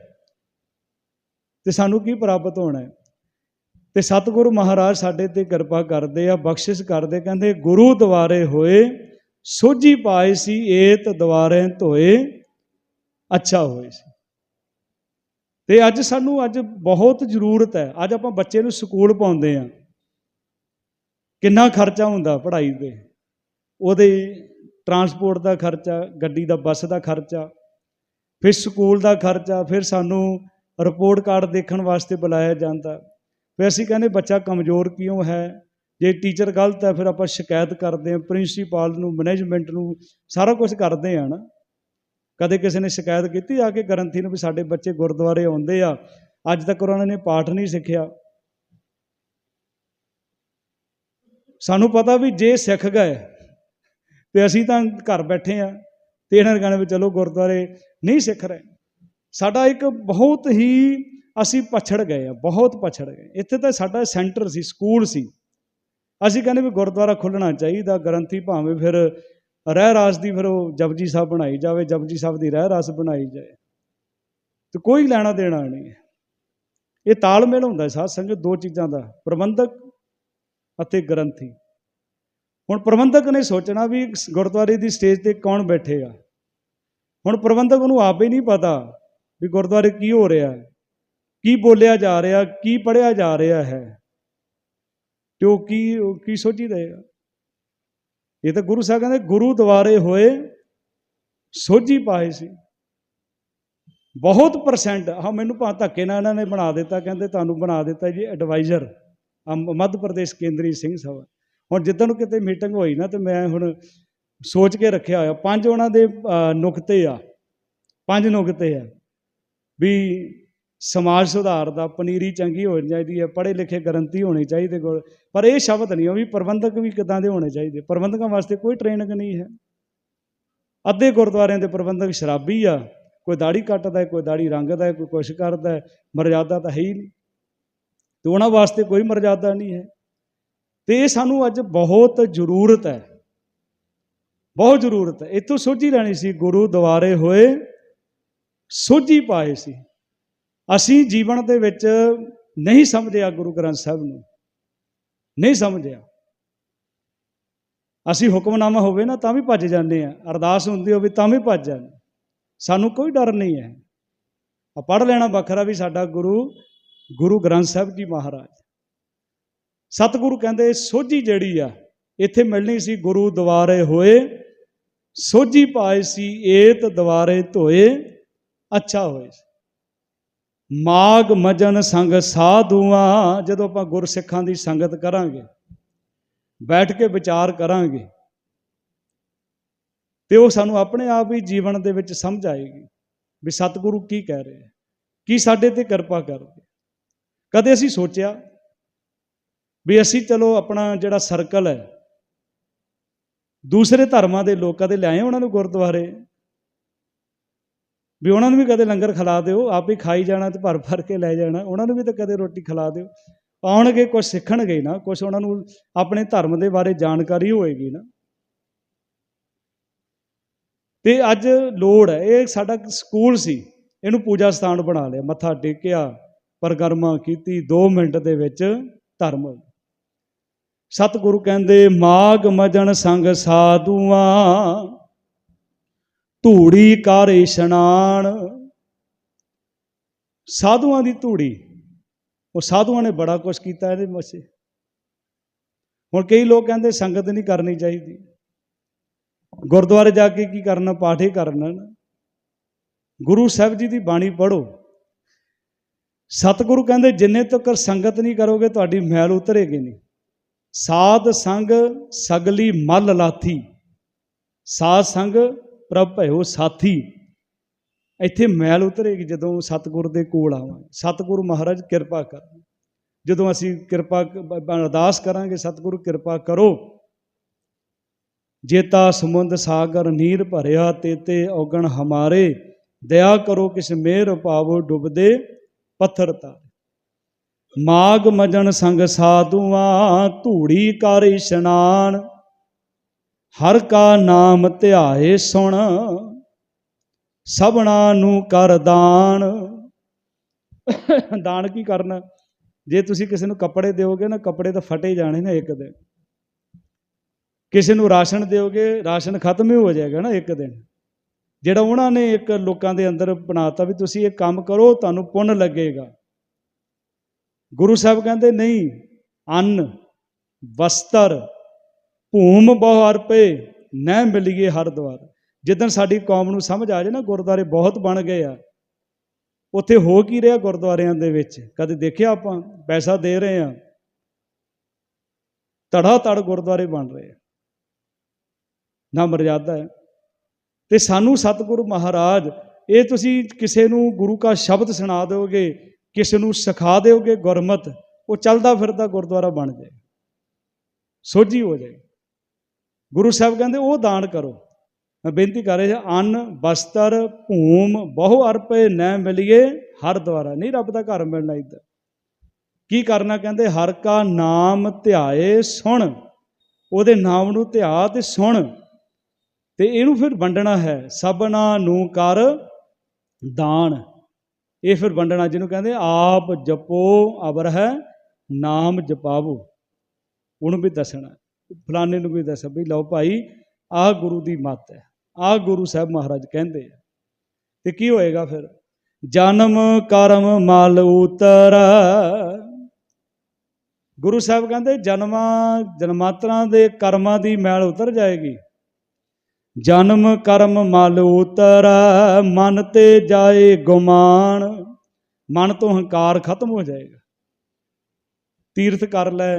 ਤੇ ਸਾਨੂੰ ਕੀ ਪ੍ਰਾਪਤ ਹੋਣਾ ਹੈ? ਤੇ ਸਤਿਗੁਰੂ ਮਹਾਰਾਜ ਸਾਡੇ ਤੇ ਕਿਰਪਾ ਕਰਦੇ ਆ, ਬਖਸ਼ਿਸ਼ ਕਰਦੇ, ਕਹਿੰਦੇ ਗੁਰੂ ਦੁਆਰੇ ਹੋਏ, ਸੋਝੀ ਪਾਏ ਸੀ, ਏਤ ਦੁਆਰੇ ਧੋਏ, ਅੱਛਾ ਹੋਏ ਸੀ। ਤੇ ਅੱਜ ਸਾਨੂੰ ਅੱਜ ਬਹੁਤ ਜ਼ਰੂਰਤ ਹੈ, ਅੱਜ ਆਪਾਂ ਬੱਚੇ ਨੂੰ ਸਕੂਲ ਪਾਉਂਦੇ ਆ। ਕਿੰਨਾ ਖਰਚਾ ਹੁੰਦਾ ਪੜ੍ਹਾਈ ਤੇ, ਉਹਦੇ ਟਰਾਂਸਪੋਰਟ ਦਾ ਖਰਚਾ, ਗੱਡੀ ਦਾ, ਬੱਸ ਦਾ ਖਰਚਾ ਫਿਰ ਸਕੂਲ ਦਾ ਖਰਚਾ, ਫਿਰ ਸਾਨੂੰ ਰਿਪੋਰਟ ਕਾਰਡ ਦੇਖਣ ਵਾਸਤੇ ਬੁਲਾਇਆ ਜਾਂਦਾ। ਫਿਰ ਅਸੀਂ ਕਹਿੰਦੇ, ਬੱਚਾ ਕਮਜ਼ੋਰ ਕਿਉਂ ਹੈ? ਜੇ ਟੀਚਰ ਗਲਤ ਹੈ, ਫਿਰ ਆਪਾਂ ਸ਼ਿਕਾਇਤ ਕਰਦੇ ਹਾਂ ਪ੍ਰਿੰਸੀਪਲ ਨੂੰ ਮੈਨੇਜਮੈਂਟ ਨੂੰ, ਸਾਰਾ ਕੁਝ ਕਰਦੇ ਆ ਨਾ। ਕਦੇ ਕਿਸੇ ਨੇ ਸ਼ਿਕਾਇਤ ਕੀਤੀ ਆ ਕੇ ਗਰੰਟੀ ਨੂੰ ਵੀ ਸਾਡੇ ਬੱਚੇ ਗੁਰਦੁਆਰੇ ਆਉਂਦੇ ਆ, ਅੱਜ ਤੱਕ ਉਹਨਾਂ ਨੇ ਪਾਠ ਨਹੀਂ ਸਿੱਖਿਆ। ਸਾਨੂੰ ਪਤਾ ਵੀ ਜੇ ਸਿੱਖ ਗਏ, ਤੇ ਅਸੀਂ ਤਾਂ ਘਰ ਬੈਠੇ ਆ, ਤੇ ਇਹਨਾਂ ਨੇ ਕਹਿਣਾ ਵੀ ਚਲੋ ਗੁਰਦੁਆਰੇ ਨਹੀਂ ਸਿੱਖ ਰਹੇ। ਸਾਡਾ ਇੱਕ ਬਹੁਤ ਹੀ ਅਸੀਂ ਪਛੜ ਗਏ ਆ, ਬਹੁਤ ਪਛੜ ਗਏ। ਇੱਥੇ ਤਾਂ ਸਾਡਾ ਸੈਂਟਰ ਸੀ, ਸਕੂਲ ਸੀ। ਅਸੀਂ ਕਹਿੰਦੇ ਵੀ ਗੁਰਦੁਆਰਾ ਖੁੱਲਣਾ ਚਾਹੀਦਾ, ਗ੍ਰੰਥੀ ਭਾਵੇਂ ਫਿਰ ਰਹਿ ਰਾਸ ਦੀ ਫਿਰ ਉਹ ਜਪਜੀ ਸਾਹਿਬ ਬਣਾਈ ਜਾਵੇ, ਜਪਜੀ ਸਾਹਿਬ ਦੀ ਰਹਿ ਰਾਸ ਬਣਾਈ ਜਾਏ। ਤੇ ਕੋਈ ਲੈਣਾ ਦੇਣਾ ਨਹੀਂ ਇਹ ਤਾਲਮੇਲ ਹੁੰਦਾ ਹੈ ਸਾਧ ਸੰਗਤ, ਦੋ ਚੀਜ਼ਾਂ ਦਾ, ਪ੍ਰਬੰਧਕ ਅਤੇ ਗ੍ਰੰਥੀ। ਹੁਣ ਪ੍ਰਬੰਧਕ ਨੇ ਸੋਚਣਾ ਵੀ ਗੁਰਦੁਆਰੇ ਦੀ ਸਟੇਜ ਤੇ ਕੌਣ ਬੈਠੇਗਾ ਹੁਣ ਪ੍ਰਬੰਧਕ ਨੂੰ ਆਪੇ ਨਹੀਂ ਪਤਾ ਵੀ ਗੁਰਦੁਆਰੇ ਕੀ ਹੋ ਰਿਹਾ ਕੀ ਬੋਲਿਆ ਜਾ ਰਿਹਾ, ਕੀ ਪੜਿਆ ਜਾ ਰਿਹਾ ਹੈ। ਤੇ ਉਹ ਕੀ ਉਹ ਕੀ ਸੋਚੀ ਰਹੇਗਾ ਇਹ ਤਾਂ ਗੁਰੂ ਸਾਹਿਬ ਕਹਿੰਦੇ, ਗੁਰੂ ਦੁਆਰੇ ਹੋਏ ਸੋਝੀ ਪਾਏ ਸੀ। ਬਹੁਤ ਪਰਸੈਂਟ ਹਾਂ ਮੈਨੂੰ ਭਾ ਧੱਕੇ ਨਾਲ ਇਹਨਾਂ ਨੇ ਬਣਾ ਦਿੱਤਾ, ਕਹਿੰਦੇ ਤੁਹਾਨੂੰ ਬਣਾ ਦਿੱਤਾ ਜੀ ਐਡਵਾਈਜ਼ਰ ਮੱਧ ਪ੍ਰਦੇਸ਼ ਕੇਂਦਰੀ ਸਿੰਘ ਸਭਾ ਹੁਣ ਜਿੱਦਣ ਨੂੰ ਕਿਤੇ ਮੀਟਿੰਗ ਹੋਈ ਨਾ ਤੇ ਮੈਂ ਹੁਣ ਸੋਚ ਕੇ ਰੱਖਿਆ ਹੋਇਆ। ਪੰਜ ਉਹਨਾਂ ਦੇ ਨੁਕਤੇ ਆ। ਪੰਜ ਨੁਕਤੇ ਆ। ਵੀ ਸਮਾਜ ਸੁਧਾਰ ਦਾ ਪਨੀਰੀ ਚੰਗੀ ਹੋਣੀ ਚਾਹੀਦੀ ਹੈ, ਪੜ੍ਹੇ ਲਿਖੇ ਗਰੰਟੀ ਹੋਣੀ ਚਾਹੀਦੀ ਕੋਲ। ਪਰ ਇਹ ਸ਼ਬਦ ਨਹੀਂ, ਉਹ ਵੀ ਪ੍ਰਬੰਧਕ ਵੀ ਕਿਦਾਂ ਦੇ ਹੋਣੇ ਚਾਹੀਦੇ। ਪ੍ਰਬੰਧਕਾਂ ਵਾਸਤੇ ਕੋਈ ਟ੍ਰੇਨਿੰਗ ਨਹੀਂ ਹੈ। ਅੱਧੇ ਗੁਰਦੁਆਰਿਆਂ ਦੇ ਪ੍ਰਬੰਧਕ ਸ਼ਰਾਬੀ ਆ। ਕੋਈ ਦਾੜੀ ਕੱਟਦਾ ਹੈ, ਕੋਈ ਦਾੜੀ ਰੰਗਦਾ ਹੈ, ਕੋਈ ਕੁਛ ਕਰਦਾ ਹੈ। ਮਰਜ਼ਾਦਾ ਤਾਂ ਹੈ ਹੀ ਨਹੀਂ। ਤੇ ਉਹਨਾਂ ਵਾਸਤੇ ਕੋਈ ਮਰਜ਼ਾਦਾ ਨਹੀਂ ਹੈ। ਤੇ ਇਹ ਸਾਨੂੰ ਅੱਜ ਬਹੁਤ ਜ਼ਰੂਰਤ ਹੈ। ਬਹੁਤ ਜ਼ਰੂਰਤ ਹੈ। ਇਤੋਂ ਸੋਝੀ ਲੈਣੀ ਸੀ, ਗੁਰੂ ਦੁਆਰੇ ਹੋਏ ਸੋਝੀ ਪਾਏ ਸੀ। ਅਸੀਂ ਜੀਵਨ ਦੇ ਵਿੱਚ ਨਹੀਂ ਸਮਝਿਆ ਗੁਰੂ ਗ੍ਰੰਥ ਸਾਹਿਬ ਨੂੰ। ਨਹੀਂ ਸਮਝਿਆ। ਅਸੀਂ ਹੁਕਮਨਾਮਾ ਹੋਵੇ ਨਾ, ਤਾਂ ਵੀ ਭੱਜ ਜਾਂਦੇ ਆ ਅਰਦਾਸ ਹੁੰਦੀ ਹੋਵੇ, ਤਾਂ ਵੀ ਭੱਜ ਜਾਂਦੇ ਸਾਨੂੰ ਕੋਈ ਡਰ ਨਹੀਂ ਹੈ। ਆ ਪੜ੍ਹ ਲੈਣਾ ਵੱਖਰਾ ਵੀ ਸਾਡਾ ਗੁਰੂ ਗੁਰੂ ਗ੍ਰੰਥ ਸਾਹਿਬ ਜੀ ਮਹਾਰਾਜ। ਸਤਿਗੁਰੂ ਕਹਿੰਦੇ, ਸੋਝੀ ਜਿਹੜੀ ਆ, ਇੱਥੇ ਮਿਲਣੀ ਸੀ ਗੁਰੂ ਦੁਆਰੇ ਹੋਏ ਸੋਝੀ ਪਾਏ ਸੀ, ਏਤ ਦੁਆਰੇ ਧੋਏ, ਅੱਛਾ ਹੋਏ ਮਾਗ ਮਜਨ ਸੰਗ ਸਾਧੂਆਂ, ਜਦੋਂ ਆਪਾਂ ਗੁਰਸਿੱਖਾਂ ਦੀ ਸੰਗਤ ਕਰਾਂਗੇ, ਬੈਠ ਕੇ ਵਿਚਾਰ ਕਰਾਂਗੇ, ਤੇ ਉਹ ਸਾਨੂੰ ਆਪਣੇ ਆਪ ਹੀ ਜੀਵਨ ਦੇ ਵਿੱਚ ਸਮਝ ਆਏਗੀ ਵੀ ਸਤਿਗੁਰੂ ਕੀ ਕਹਿ ਰਹੇ ਹੈ ਕੀ ਸਾਡੇ ਤੇ ਕਿਰਪਾ ਕਰਦੇ ਕਦੇ ਅਸੀਂ ਸੋਚਿਆ ਵੀ ਅਸੀਂ ਚਲੋ ਆਪਣਾ ਜਿਹੜਾ ਸਰਕਲ ਹੈ ਦੂਸਰੇ ਧਰਮਾਂ ਦੇ ਲੋਕਾਂ ਦੇ ਲਿਆਏ ਉਹਨਾਂ ਨੂੰ ਗੁਰਦੁਆਰੇ। ਵੀ ਉਹਨਾਂ ਨੂੰ ਵੀ ਕਦੇ ਲੰਗਰ ਖਿਲਾ ਦਿਓ, ਆਪ ਹੀ ਖਾਈ ਜਾਣਾ ਤੇ ਭਰ ਭਰ ਕੇ ਲੈ ਜਾਣਾ, ਉਹਨਾਂ ਨੂੰ ਵੀ ਤਾਂ ਕਦੇ ਰੋਟੀ ਖਿਲਾ ਦਿਓ। ਆਉਣਗੇ ਕੁਝ ਸਿੱਖਣਗੇ ਨਾ ਕੁਝ ਉਹਨਾਂ ਨੂੰ ਆਪਣੇ ਧਰਮ ਦੇ ਬਾਰੇ ਜਾਣਕਾਰੀ ਹੋਏਗੀ ਨਾ। ਤੇ ਅੱਜ ਲੋੜ ਹੈ, ਇਹ ਸਾਡਾ ਸਕੂਲ ਸੀ, ਇਹਨੂੰ ਪੂਜਾ ਸਥਾਨ ਬਣਾ ਲਿਆ, ਮੱਥਾ ਟੇਕਿਆ ਪਰਗਰਮਾ ਕੀਤੀ 2 ਮਿੰਟ ਦੇ ਵਿੱਚ ਧਰਮ ਸਤਿਗੁਰੂ ਕਹਿੰਦੇ ਮਾਗ ਮਜਣ ਸੰਗ ਸਾਧੂਆਂ, ਧੂੜੀ ਕਰ ਇਸ਼ਨਾਨ ਸਾਧੂਆਂ ਦੀ ਧੂੜੀ, ਉਹ ਸਾਧੂਆਂ ਨੇ ਬੜਾ ਕੁਝ ਕੀਤਾ ਇਹਦੇ ਮਸੇ ਹੁਣ ਕਈ ਲੋਕ ਕਹਿੰਦੇ, ਸੰਗਤ ਨਹੀਂ ਕਰਨੀ ਚਾਹੀਦੀ। ਗੁਰਦੁਆਰੇ ਜਾ ਕੇ ਕੀ ਕਰਨਾ? ਪਾਠ ਹੀ ਕਰਨਾ। ਗੁਰੂ ਸਾਹਿਬ ਜੀ ਦੀ ਬਾਣੀ ਪੜੋ ਸਤਿਗੁਰੂ ਕਹਿੰਦੇ, ਜਿੰਨੇ ਤੱਕ ਸੰਗਤ ਨਹੀਂ ਕਰੋਗੇ, ਤੁਹਾਡੀ ਮੈਲ ਉਤਰੇਗੀ ਨਹੀਂ। ਸਾਧ ਸੰਗ ਸਗਲੀ ਮਲ ਲਾਥੀ। ਸਾਧ ਸੰਗ ਪ੍ਰਭ ਭਇਓ ਸਾਥੀ। ਇੱਥੇ ਮੈਲ ਉਤਰੇਗੀ ਜਦੋਂ ਸਤਿਗੁਰ ਦੇ ਕੋਲ ਆਵਾਂਗੇ। ਸਤਿਗੁਰੂ ਮਹਾਰਾਜ ਕਿਰਪਾ ਕਰ ਜਦੋਂ ਅਸੀਂ ਕਿਰਪਾ ਅਰਦਾਸ ਕਰਾਂਗੇ, ਸਤਿਗੁਰੂ ਕਿਰਪਾ ਕਰੋ। ਜੇਤਾ ਸਮੁੰਦ ਸਾਗਰ ਨੀਰ ਭਰਿਆ, ਤੇਤੇ ਔਗਣ ਹਮਾਰੇ। ਦਇਆ ਕਰੋ ਕਿਸ ਮੇਰ ਪਾਵੋ ਡੁੱਬਦੇ ਪੱਥਰ ਤਾਰੇ। ਮਾਗ ਮਜਨ ਸੰਗ ਸਾਧੂਆਂ, ਧੂੜੀ ਕਰ ਇਸ਼ਨਾਨ। ਹਰ ਕਾ ਨਾਮ ਧਿਆਏ ਸੁਣ ਸਭਨਾ ਨੂੰ ਕਰ ਦਾਨ। ਦਾਨ ਕੀ ਕਰਨਾ? ਜੇ ਤੁਸੀਂ ਕਿਸੇ ਨੂੰ ਕੱਪੜੇ ਦਿਓਗੇ ਨਾ, ਕੱਪੜੇ ਤਾਂ ਫਟੇ ਜਾਣੇ ਨਾ ਇੱਕ ਦਿਨ। ਕਿਸੇ ਨੂੰ ਰਾਸ਼ਨ ਦਿਓਗੇ, ਰਾਸ਼ਨ ਖਤਮ ਹੀ ਹੋ ਜਾਏਗਾ ਨਾ ਇੱਕ ਦਿਨ। ਜਿਹੜਾ ਉਹਨਾਂ ਨੇ ਇੱਕ ਲੋਕਾਂ ਦੇ ਅੰਦਰ ਬਣਾਤਾ ਵੀ ਤੁਸੀਂ ਇਹ ਕੰਮ ਕਰੋ, ਤੁਹਾਨੂੰ ਪੁੰਨ ਲੱਗੇਗਾ। ਗੁਰੂ ਸਾਹਿਬ ਕਹਿੰਦੇ, ਨਹੀਂ, ਅੰਨ, ਵਸਤਰ, ਭੂਮ ਬਹੁ ਅਰਪੇ, ਨਹਿ ਮਿਲੀਏ ਹਰ ਦਵਾਰ। ਜਿੱਦਣ ਸਾਡੀ ਕੌਮ ਨੂੰ ਸਮਝ ਆ ਜਾਏ ਨਾ, ਗੁਰਦੁਆਰੇ ਬਹੁਤ ਬਣ ਗਏ ਆ। ਉੱਥੇ ਹੋ ਕੀ ਰਿਹਾ ਗੁਰਦੁਆਰਿਆਂ ਦੇ ਵਿੱਚ? ਕਦੇ ਦੇਖਿਆ ਆਪਾਂ? ਪੈਸਾ ਦੇ ਰਹੇ ਆ। ਧੜਾ ਧੜ ਗੁਰਦੁਆਰੇ ਬਣ ਰਹੇ ਆ। ਨਾ ਮਰਜ਼ਾਦਾ ਹੈ। ਤੇ ਸਾਨੂੰ ਸਤਿਗੁਰੂ ਮਹਾਰਾਜ, ਇਹ ਤੁਸੀਂ ਕਿਸੇ ਨੂੰ ਗੁਰੂ ਕਾ ਸ਼ਬਦ ਸੁਣਾ ਦਿਓਗੇ ਕਿਸੇ ਨੂੰ ਸਿਖਾ ਦਿਓਗੇ ਗੁਰਮਤ, ਉਹ ਚੱਲਦਾ ਫਿਰਦਾ ਗੁਰਦੁਆਰਾ ਬਣ ਜਾਏ। ਸੋਝੀ ਹੋ ਜਾਏ। ਗੁਰੂ ਸਾਹਿਬ ਕਹਿੰਦੇ, ਉਹ ਦਾਨ ਕਰੋ। ਮੈਂ ਬੇਨਤੀ ਕਰ ਰਿਹਾ, ਅੰਨ, ਬਸਤਰ, ਭੂਮ, ਬਹੁ ਅਰਪੇ ਨੈ ਮਿਲੀਏ ਹਰ ਦੁਆਰਾ। ਨਹੀਂ ਰੱਬ ਦਾ ਘਰ ਮਿਲਣਾ ਇੱਧਰ। ਕੀ ਕਰਨਾ ਕਹਿੰਦੇ, ਹਰ ਕਾ ਨਾਮ ਧਿਆਏ ਸੁਣ। ਉਹਦੇ ਨਾਮ ਨੂੰ ਧਿਆ ਤੇ ਸੁਣ। ਤੇ ਇਹਨੂੰ ਫਿਰ ਵੰਡਣਾ ਹੈ। ਸਭਨਾ ਨੂੰ ਕਰ ਦਾਨ। ਇਹ ਫਿਰ ਵੰਡਣਾ ਜਿਹਨੂੰ ਕਹਿੰਦੇ ਆਪ ਜਪੋ ਅਬਰ ਹੈ, ਨਾਮ ਜਪਾਵੋ। ਉਹਨੂੰ ਵੀ ਦੱਸਣਾ ਫਲਾਣੇ ਨੂੰ ਵੀ ਦੱਸ, ਵੀ ਲਓ ਭਾਈ, ਆਹ ਗੁਰੂ ਦੀ ਮੱਤ ਹੈ। ਆਹ ਗੁਰੂ ਸਾਹਿਬ ਮਹਾਰਾਜ ਕਹਿੰਦੇ ਆ। ਤੇ ਕੀ ਹੋਏਗਾ ਫਿਰ? ਜਨਮ ਕਰਮ ਮਲ ਉਤਰ। ਗੁਰੂ ਸਾਹਿਬ ਕਹਿੰਦੇ, ਜਨਮਾਂ, ਜਨਮਾਤਰਾਂ ਦੇ ਕਰਮਾਂ ਦੀ ਮੈਲ ਉਤਰ ਜਾਏਗੀ। ਜਨਮ ਕਰਮ ਮਲ ਉਤਰ, ਮਨ ਤੇ ਜਾਏ ਗੁਮਾਨ। ਮਨ ਤੋਂ ਹੰਕਾਰ ਖਤਮ ਹੋ ਜਾਏਗਾ। ਤੀਰਥ ਕਰ ਲੈ।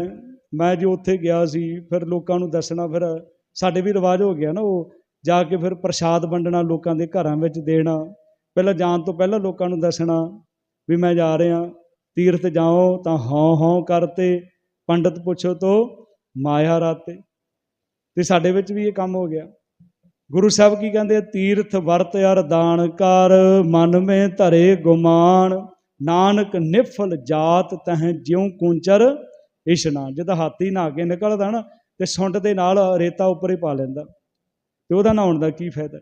ਮੈਂ ਜੀ ਉੱਥੇ ਗਿਆ ਸੀ, ਫਿਰ ਲੋਕਾਂ ਨੂੰ ਦੱਸਣਾ, ਫਿਰ ਸਾਡੇ ਵੀ ਰਿਵਾਜ ਹੋ ਗਿਆ ਨਾ ਉਹ, ਜਾ ਕੇ ਫਿਰ ਪ੍ਰਸ਼ਾਦ ਵੰਡਣਾ, ਲੋਕਾਂ ਦੇ ਘਰਾਂ ਵਿੱਚ ਦੇਣਾ। ਪਹਿਲਾਂ ਜਾਣ ਤੋਂ ਪਹਿਲਾਂ ਲੋਕਾਂ ਨੂੰ ਦੱਸਣਾ ਵੀ ਮੈਂ ਜਾ ਰਿਹਾ। ਤੀਰਥ ਜਾਓ ਤਾਂ ਹਉ ਹਉ ਕਰਤੇ ਪੰਡਤ ਪੁੱਛੋ ਤੋ ਮਾਇਆ ਰਾਤੇ। ਤੇ ਸਾਡੇ ਵਿੱਚ ਵੀ ਇਹ ਕੰਮ ਹੋ ਗਿਆ। ਗੁਰੂ ਸਾਹਿਬ ਕੀ ਕਹਿੰਦੇ ਤੀਰਥ ਵਰਤ ਅਰ ਦਾਨ ਕਰ, ਮਨ ਮੇ ਧਰੇ ਗੁਮਾਨ। ਨਾਨਕ ਨਿਫਲ ਜਾਤ ਤਹ ਜਿਉ ਕੁੰਚਰ ਇਸ਼ਨਾਨ। ਜਦੋਂ ਹਾਥੀ ਨਹਾ ਕੇ ਨਿਕਲਦਾ ਨਾ, ਤੇ ਸੁੰਡ ਦੇ ਨਾਲ ਰੇਤਾ ਉੱਪਰ ਹੀ ਪਾ ਲੈਂਦਾ। ਤੇ ਉਹਦਾ ਨਹਾਉਣ ਦਾ ਕੀ ਫਾਇਦਾ?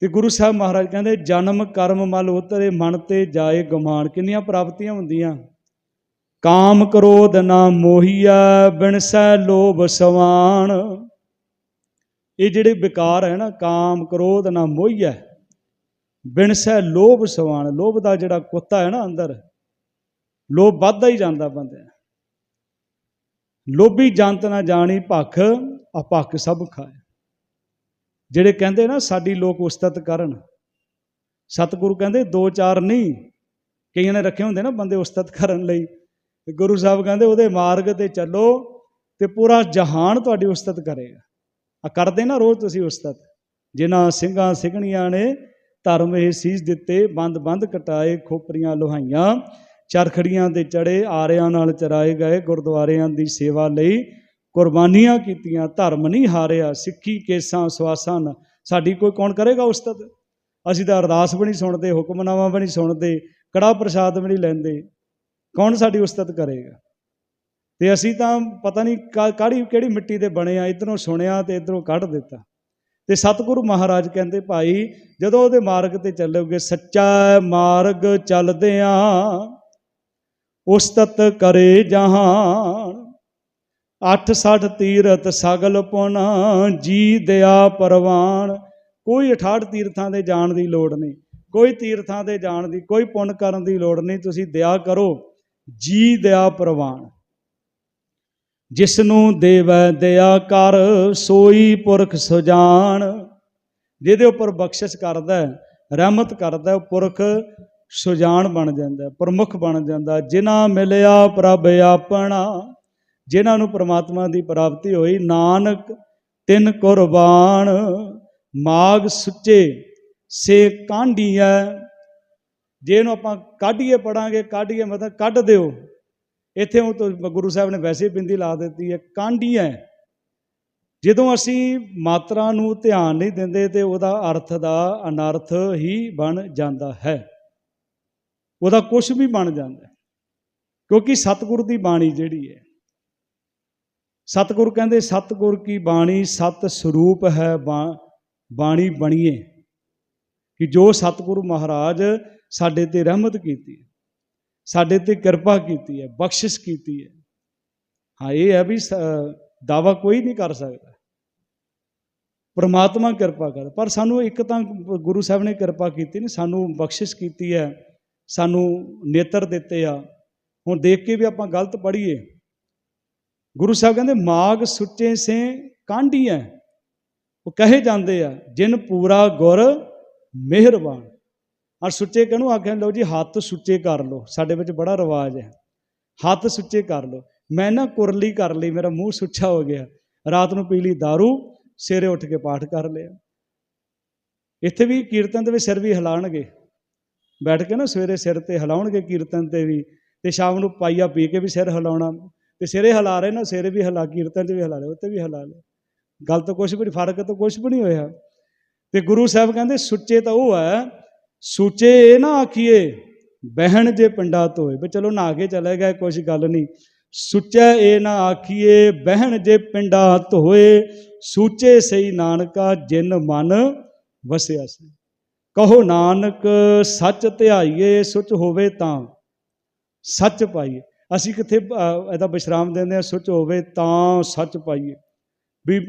ਤੇ ਗੁਰੂ ਸਾਹਿਬ ਮਹਾਰਾਜ ਕਹਿੰਦੇ, ਜਨਮ ਕਰਮ ਮਲ ਉਤਰੇ, ਮਨ ਤੇ ਜਾਏ ਗੁਮਾਨ। ਕਿੰਨੀਆਂ ਪ੍ਰਾਪਤੀਆਂ ਹੁੰਦੀਆਂ? ਕਾਮ ਕ੍ਰੋਧ ਨਾ ਮੋਹੀਆ ਬਿਨਸੈ ਲੋਭ ਸਵਾਨ। ਇਹ ਜਿਹੜੇ ਵਿਕਾਰ ਹੈ ਨਾ, ਕਾਮ, ਕ੍ਰੋਧ ਨਾ ਮੋਹੀਆ ਬਿਨਸੈ ਲੋਭ ਸਵਾਨ, ਲੋਭ ਦਾ ਜਿਹੜਾ ਕੁੱਤਾ ਹੈ ਨਾ ਅੰਦਰ, ਲੋਭ ਵੱਧਦਾ ਹੀ ਜਾਂਦਾ ਬੰਦੇ ਲੋਭੀ ਜੰਤ ਨਾ ਜਾਣੀ ਭਖ, ਅਪੱਖ ਸਭ ਖਾਏ। ਜਿਹੜੇ ਕਹਿੰਦੇ ਨਾ, ਸਾਡੀ ਲੋਕ ਉਸਤਤ ਕਰਨ। ਸਤਿਗੁਰੂ ਕਹਿੰਦੇ, ਦੋ ਚਾਰ ਨਹੀਂ। ਕਈਆਂ ਨੇ ਰੱਖੇ ਹੁੰਦੇ ਨਾ ਬੰਦੇ ਉਸਤਤ ਕਰਨ ਲਈ। ਗੁਰੂ ਸਾਹਿਬ ਕਹਿੰਦੇ, ਉਹਦੇ ਮਾਰਗ ਤੇ ਚੱਲੋ ਤੇ ਪੂਰਾ ਜਹਾਨ ਤੁਹਾਡੀ ਉਸਤਤ ਕਰੇਗਾ। ਆ ਕਰਦੇ ਨਾ ਰੋਜ਼ ਤੁਸੀਂ ਉਸਤਤ ਜਿਨ੍ਹਾਂ ਸਿੰਘਾਂ ਸਿੰਘਣੀਆਂ ਨੇ ਧਰਮ ਇਹ ਸੀਸ ਦਿੱਤੇ, ਬੰਦ ਬੰਦ ਕਟਾਏ, ਖੋਪਰੀਆਂ ਲੋਹਾਈਆਂ, ਚਰਖੜੀਆਂ ਤੇ ਚੜੇ, ਆਰਿਆਂ ਨਾਲ ਚਰਾਏ ਗਏ, ਗੁਰਦੁਆਰਿਆਂ ਦੀ ਸੇਵਾ ਲਈ ਕੁਰਬਾਨੀਆਂ ਕੀਤੀਆਂ, ਧਰਮ ਨਹੀਂ ਹਾਰਿਆ, ਸਿੱਖੀ ਕੇਸਾਂ ਸਵਾਸਾਂ ਨਾਲ ਸਾਡੀ ਕੋਈ ਕੌਣ ਕਰੇਗਾ ਉਸਤਤ ਅਸੀਂ ਤਾਂ ਅਰਦਾਸ ਵੀ ਨਹੀਂ ਸੁਣਦੇ, ਹੁਕਮਨਾਮਾ ਵੀ ਨਹੀਂ ਸੁਣਦੇ ਕੜਾ ਪ੍ਰਸ਼ਾਦ ਵੀ ਨਹੀਂ ਲੈਂਦੇ। ਕੌਣ ਸਾਡੀ ਉਸਤਤ ਕਰੇਗਾ? ਤੇ ਅਸੀਂ ਤਾਂ ਪਤਾ ਨਹੀਂ ਕਾ- ਕਾਹੜੀ ਕਿਹੜੀ ਮਿੱਟੀ ਦੇ ਬਣੇ ਆ, ਇਧਰੋਂ ਸੁਣਿਆ ਤੇ ਇਧਰੋਂ ਕੱਢ ਦਿੱਤਾ। ਤੇ ਸਤਿਗੁਰੂ ਮਹਾਰਾਜ ਕਹਿੰਦੇ, ਭਾਈ, ਜਦੋਂ ਉਹਦੇ ਮਾਰਗ ਤੇ ਚੱਲੋਗੇ, ਸੱਚਾ ਮਾਰਗ ਚੱਲਦਿਆਂ, ਉਸਤਤ ਕਰੇ ਜਹਾਨ ਅੱਠ ਸੱਠ ਤੀਰਥ ਸਗਲ ਪੁਨ, ਜੀ ਦਇਆ ਪਰਵਾਨ। ਕੋਈ 68 ਤੀਰਥਾਂ ਦੇ ਜਾਣ ਦੀ ਲੋੜ ਨਹੀਂ, ਕੋਈ ਤੀਰਥਾਂ ਦੇ ਜਾਣ ਦੀ, ਕੋਈ ਪੁੰਨ ਕਰਨ ਦੀ ਲੋੜ ਨਹੀਂ, ਤੁਸੀਂ ਦਇਆ ਕਰੋ, ਜੀ ਦਇਆ ਪ੍ਰਵਾਨ। ਜਿਸ ਨੂੰ ਦੇਵੈ ਦਇਆ ਕਰ ਸੋਈ ਪੁਰਖ ਸੁਜਾਨ। ਜਿਹਦੇ ਉੱਪਰ ਬਖਸ਼ਿਸ਼ ਕਰਦਾ ਹੈ, ਰਹਿਮਤ ਕਰਦਾ ਹੈ, ਉਹ ਪੁਰਖ ਸੁਜਾਨ ਬਣ ਜਾਂਦਾ ਪ੍ਰਮੁੱਖ ਬਣ ਜਾਂਦਾ ਹੈ। ਜਿਨ੍ਹਾਂ ਮਿਲਿਆ ਪ੍ਰਭ ਆਪਣਾ ਜਿਨ੍ਹਾਂ ਨੂੰ ਪ੍ਰਮਾਤਮਾ ਦੀ ਪ੍ਰਾਪਤੀ ਹੋਈ ਨਾਨਕ ਤਿੰਨ ਕੁਰਬਾਨ। ਮਾਗ ਸੁੱਚੇ ਸੇ ਕਾਂਢੀਐ। ਜੇ ਇਹਨੂੰ ਆਪਾਂ ਕਾਢੀਏ ਪੜਾਂਗੇ ਕਾਢੀਏ ਮਤਲਬ ਕੱਢ ਦਿਓ। ਇੱਥੇ ਉਹ ਤੋਂ ਗੁਰੂ ਸਾਹਿਬ ਨੇ ਵੈਸੇ ਬਿੰਦੀ ਲਾ ਦਿੱਤੀ ਹੈ ਕਾਂਢੀਐ ਜਦੋਂ ਅਸੀਂ ਮਾਤਰਾ ਨੂੰ ਧਿਆਨ ਨਹੀਂ ਦਿੰਦੇ ਤੇ ਉਹਦਾ ਅਰਥ ਦਾ ਅਨਰਥ ਹੀ ਬਣ ਜਾਂਦਾ ਹੈ। ਉਹਦਾ ਕੁਝ ਵੀ ਬਣ ਜਾਂਦਾ ਕਿਉਂਕਿ ਸਤਿਗੁਰ ਦੀ ਬਾਣੀ ਜਿਹੜੀ ਹੈ, ਸਤਿਗੁਰ ਕਹਿੰਦੇ, ਸਤਿਗੁਰ ਕੀ ਬਾਣੀ ਸਤ ਸਰੂਪ ਹੈ ਬਾਣੀ ਬਣੀਏ ਕਿ ਜੋ ਸਤਿਗੁਰੂ ਮਹਾਰਾਜ ਸਾਡੇ ਤੇ ਰਹਿਮਤ ਕੀਤੀ ਸਾਡੇ ਤੇ ਕਿਰਪਾ ਕੀਤੀ ਹੈ, ਬਖਸ਼ਿਸ਼ ਕੀਤੀ ਹੈ। ਹਾਂ, ਇਹ ਹੈ ਵੀ ਦਾਵਾ ਕੋਈ ਨਹੀਂ ਕਰ ਸਕਦਾ। ਪਰਮਾਤਮਾ ਕਿਰਪਾ ਕਰ, ਪਰ ਸਾਨੂੰ ਇੱਕ ਤਾਂ ਗੁਰੂ ਸਾਹਿਬ ਨੇ ਕਿਰਪਾ ਕੀਤੀ ਨੇ, ਸਾਨੂੰ ਬਖਸ਼ਿਸ਼ ਕੀਤੀ ਹੈ, ਸਾਨੂੰ ਨੇਤਰ ਦਿੱਤੇ ਆ। ਹੁਣ ਦੇਖ ਕੇ ਵੀ ਆਪਾਂ ਗਲਤ ਪੜ੍ਹੀਏ। ਗੁਰੂ ਸਾਹਿਬ ਕਹਿੰਦੇ, ਮਾਗ ਸੁੱਚੇ ਸੇ ਕਾਂਢੀ ਹੈ ਉਹ ਕਹੇ ਜਾਂਦੇ ਆ, ਜਿਨ ਪੂਰਾ ਗੁਰ ਮਿਹਰਬਾਨ। ਔਰ ਸੁੱਚੇ ਕਹਨੂੰ ਆਖਿਆ, ਲਓ ਜੀ, ਹੱਥ ਸੁੱਚੇ ਕਰ ਲਓ। ਸਾਡੇ ਵਿੱਚ ਬੜਾ ਰਿਵਾਜ ਹੈ। ਹੱਥ ਸੁੱਚੇ ਕਰ ਲਓ। ਮੈਂ ਨਾ ਕੁਰਲੀ ਕਰ ਲਈ, ਮੇਰਾ ਮੂੰਹ ਸੁੱਚਾ ਹੋ ਗਿਆ। ਰਾਤ ਨੂੰ ਪੀ ਲਈ दारू, ਸਵੇਰੇ ਉੱਠ ਕੇ ਪਾਠ ਕਰ ਲਿਆ। ਇੱਥੇ ਵੀ ਕੀਰਤਨ ਦੇ ਵਿੱਚ ਸਿਰ ਵੀ ਹਿਲਾਣਗੇ ਬੈਠ ਕੇ ਨਾ ਸਵੇਰੇ ਸਿਰ ਤੇ ਹਿਲਾਉਣਗੇ ਕੀਰਤਨ ਤੇ ਵੀ, ਤੇ ਸ਼ਾਮ ਨੂੰ ਪਾਈਆ ਪੀ ਕੇ ਵੀ ਸਿਰ ਹਿਲਾਉਣਾ। ਤੇ ਸਿਰੇ ਹਿਲਾ ਰਹੇ ਨਾ ਸਿਰੇ ਵੀ ਹਿਲਾ, ਕੀਰਤਨ 'ਚ ਵੀ ਹਿਲਾ ਲਿਆ ਉੱਤੇ ਵੀ ਹਿਲਾ ਲਿਆ। ਗੱਲ ਤਾਂ ਕੁਛ ਵੀ ਨਹੀਂ ਫ਼ਰਕ ਤਾਂ ਕੁਛ ਵੀ ਨਹੀਂ ਹੋਇਆ। ਤੇ ਗੁਰੂ ਸਾਹਿਬ ਕਹਿੰਦੇ, ਸੁੱਚੇ ਤਾਂ ਉਹ ਹੈ ਸੁੱਚੇ ਇਹ ਨਾ ਆਖੀਏ ਬਹਿਣ ਜੇ ਪਿੰਡਾ ਧੋਏ ਵੀ ਚਲੋ ਨਹਾ ਕੇ ਚਲੇ ਗਏ ਕੁਛ ਗੱਲ ਨਹੀਂ। ਸੁੱਚਾ ਇਹ ਨਾ ਆਖੀਏ ਬਹਿਣ ਜੇ ਪਿੰਡਾ ਧੋਏ ਸੂਚੇ ਸਈ ਨਾਨਕਾ ਜਿਨ ਮਨ ਵਸਿਆ ਸੀ। ਕਹੋ ਨਾਨਕ ਸੱਚ ਧਿਆਈਏ ਸੁਚ ਹੋਵੇ ਤਾਂ। ਸੱਚ ਪਾਈਏ। ਅਸੀਂ ਕਿੱਥੇ ਅਹ, ਇਹਦਾ ਵਿਸ਼ਰਾਮ ਦਿੰਦੇ ਆ ਸੁਚ ਹੋਵੇ ਤਾਂ ਸੱਚ ਪਾਈਏ। ਵੀ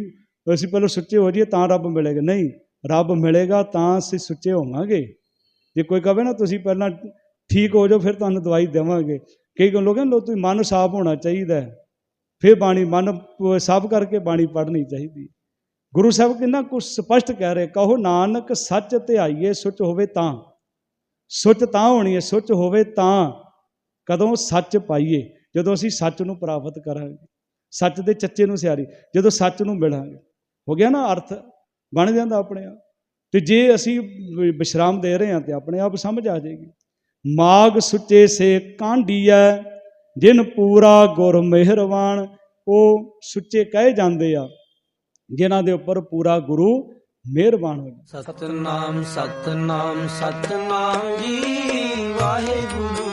ਅਸੀਂ ਪਹਿਲਾਂ ਸੁੱਚੇ ਹੋ ਜਾਈਏ ਤਾਂ ਰੱਬ ਮਿਲੇਗਾ। ਨਹੀਂ ਰੱਬ ਮਿਲੇਗਾ ਤਾਂ ਅਸੀਂ ਸੁੱਚੇ ਹੋਵਾਂਗੇ। ਜੇ ਕੋਈ ਕਹੇ ਨਾ ਤੁਸੀਂ ਪਹਿਲਾਂ ਠੀਕ ਹੋ ਜਾਓ, ਫਿਰ ਤੁਹਾਨੂੰ ਦਵਾਈ ਦੇਵਾਂਗੇ। ਕਈ ਲੋਕ ਕਹਿੰਦੇ ਤੁਸੀਂ ਮਨ ਸਾਫ਼ ਹੋਣਾ ਚਾਹੀਦਾ ਹੈ। ਫਿਰ ਬਾਣੀ ਮਨ ਸਾਫ਼ ਕਰਕੇ ਬਾਣੀ ਪੜ੍ਹਨੀ ਚਾਹੀਦੀ ਗੁਰੂ ਸਾਹਿਬ ਕਿੰਨਾ ਕੁਝ ਸਪਸ਼ਟ ਕਹਿ ਰਹੇ, ਕਹੋ ਨਾਨਕ ਸੱਚ ਧਿਆਈਏ ਸੁੱਚ ਹੋਵੇ ਤਾਂ। ਸੁੱਚ ਤਾਂ ਹੋਣੀ ਹੈ, ਸੁੱਚ ਹੋਵੇ ਤਾਂ। ਕਦੋਂ ਸੱਚ ਪਾਈਏ? ਜਦੋਂ ਅਸੀਂ ਸੱਚ ਨੂੰ ਪ੍ਰਾਪਤ ਕਰਾਂਗੇ। ਸੱਚ ਦੇ ਚੱਚੇ ਨੂੰ ਸਿਆਰੀ, ਜਦੋਂ ਸੱਚ ਨੂੰ ਮਿਲਾਂਗੇ। ਹੋ ਗਿਆ ਨਾ ਅਰਥ? ਬਣ ਜਾਂਦਾ ਆਪਣੇ ਆਪ। ਤੇ ਜੇ ਅਸੀਂ ਵਿ- ਵਿਸ਼ਰਾਮ ਦੇ ਰਹੇ ਹਾਂ ਤੇ ਆਪਣੇ ਆਪ ਸਮਝ ਆ ਜਾਏਗੀ। ਮਾਗ ਸੁੱਚੇ ਸੇ ਕਾਂਢੀਐ, ਜਿਨ ਪੂਰਾ ਗੁਰ ਮਿਹਰਵਾਨ, ਉਹ ਸੁੱਚੇ ਕਹੇ ਜਾਂਦੇ ਆ, ਜਿਨ੍ਹਾਂ ਦੇ ਉੱਪਰ ਪੂਰਾ ਗੁਰੂ ਮਿਹਰਬਾਨ ਹੋ ਜਾਂਦਾ
ਸਤਨਾਮ ਸਤਨਾਮ ਸਤਨਾਮ ਜੀ, ਵਾਹਿਗੁਰੂ।